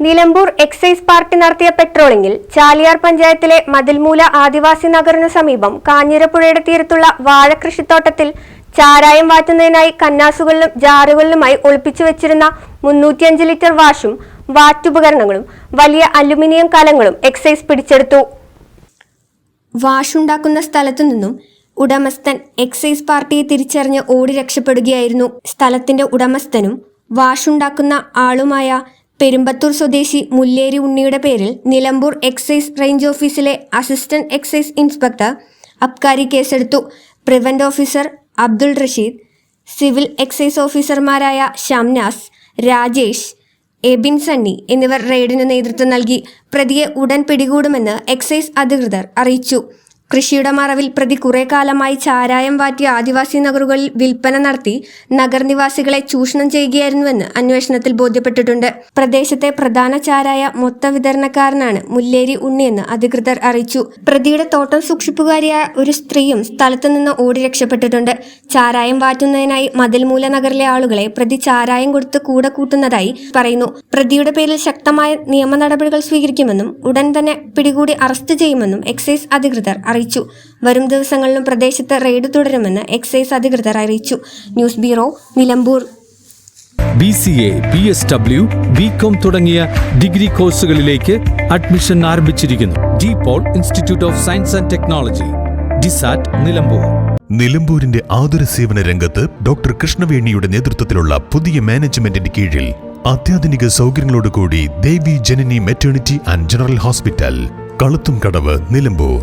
Nilambur excise party നടത്തിയ പെട്രോളിംഗിൽ ചാലിയാർ പഞ്ചായത്തിലെ മതിൽമൂല ആദിവാസി നഗറിനു സമീപം കാഞ്ഞിരപ്പുഴയുടെ തീരത്തുള്ള വാഴകൃഷിത്തോട്ടത്തിൽ ചാരായം വാറ്റുന്നതിനായി കന്നാസുകളിലും ജാറുകളിലുമായി ഒളിപ്പിച്ചു വെച്ചിരുന്ന മുന്നൂറ്റിയഞ്ച് ലിറ്റർ വാഷും വാറ്റുപകരണങ്ങളും വലിയ അലുമിനിയം കലങ്ങളും എക്സൈസ് പിടിച്ചെടുത്തു. വാഷുണ്ടാക്കുന്ന സ്ഥലത്തു നിന്നും ഉടമസ്ഥൻ എക്സൈസ് പാർട്ടിയെ തിരിച്ചറിഞ്ഞ് ഓടി രക്ഷപ്പെടുകയായിരുന്നു. സ്ഥലത്തിന്റെ ഉടമസ്ഥനും വാഷുണ്ടാക്കുന്ന ആളുമായ പെരുമ്പത്തൂർ സ്വദേശി മുല്ലേരി ഉണ്ണിയുടെ പേരിൽ നിലമ്പൂർ എക്സൈസ് റേഞ്ച് ഓഫീസിലെ അസിസ്റ്റന്റ് എക്സൈസ് ഇൻസ്പെക്ടർ അബ്കാരി കേസെടുത്തു. Prevent officer Abdul Rasheed civil excise ഓഫീസർമാരായ ഷംനാസ് രാജേഷ് എബിൻ സണ്ണി എന്നിവർ റെയ്ഡിന് നേതൃത്വം നൽകി. പ്രതിയെ ഉടൻ പിടികൂടുമെന്ന് എക്സൈസ് അധികൃതർ അറിയിച്ചു. കൃഷിയുടെ മറവിൽ പ്രതി കുറെ കാലമായി ചാരായം വാറ്റിയ ആദിവാസി നഗറുകളിൽ വിൽപ്പന നടത്തി നഗർനിവാസികളെ ചൂഷണം ചെയ്യുകയായിരുന്നുവെന്ന് അന്വേഷണത്തിൽ ബോധ്യപ്പെട്ടിട്ടുണ്ട്. പ്രദേശത്തെ പ്രധാന ചാരായ മൊത്ത വിതരണക്കാരനാണ് മുല്ലേരി ഉണ്ണിയെന്ന് അധികൃതർ അറിയിച്ചു. പ്രതിയുടെ തോട്ടം സൂക്ഷിപ്പുകാരിയായ ഒരു സ്ത്രീയും സ്ഥലത്തു നിന്ന് ഓടി രക്ഷപ്പെട്ടിട്ടുണ്ട്. ചാരായം വാറ്റുന്നതിനായി മതിൽമൂല നഗറിലെ ആളുകളെ പ്രതി ചാരായം കൊടുത്ത് കൂടെ കൂട്ടുന്നതായി പറയുന്നു. പ്രതിയുടെ പേരിൽ ശക്തമായ നിയമ നടപടികൾ സ്വീകരിക്കുമെന്നും ഉടൻ തന്നെ പിടികൂടി അറസ്റ്റ് ചെയ്യുമെന്നും എക്സൈസ് അധികൃതർ അറിയിച്ചു. വരും ദിവസങ്ങളിലും പ്രദേശത്ത് റെയ്ഡ് തുടരുമെന്ന് എക്സൈസ് അധികൃതർ അറിയിച്ചു. News bureau Nilambur. B C A B S W B com തുടങ്ങിയ ഡിഗ്രി കോഴ്സുകളിലേക്ക് അഡ്മിഷൻ ആരംഭിച്ചിരിക്കുന്നു. De Paul institute of science and technology DISAT Nilambur. നിലമ്പൂരിന്റെ ആതുര സേവന രംഗത്ത് ഡോക്ടർ കൃഷ്ണവേണിയുടെ നേതൃത്വത്തിലുള്ള പുതിയ മാനേജ്മെന്റിന്റെ കീഴിൽ അത്യാധുനിക സൗകര്യങ്ങളോടുകൂടി Devi Janani maternity and general hospital Kaluthum Kadavu Nilambur.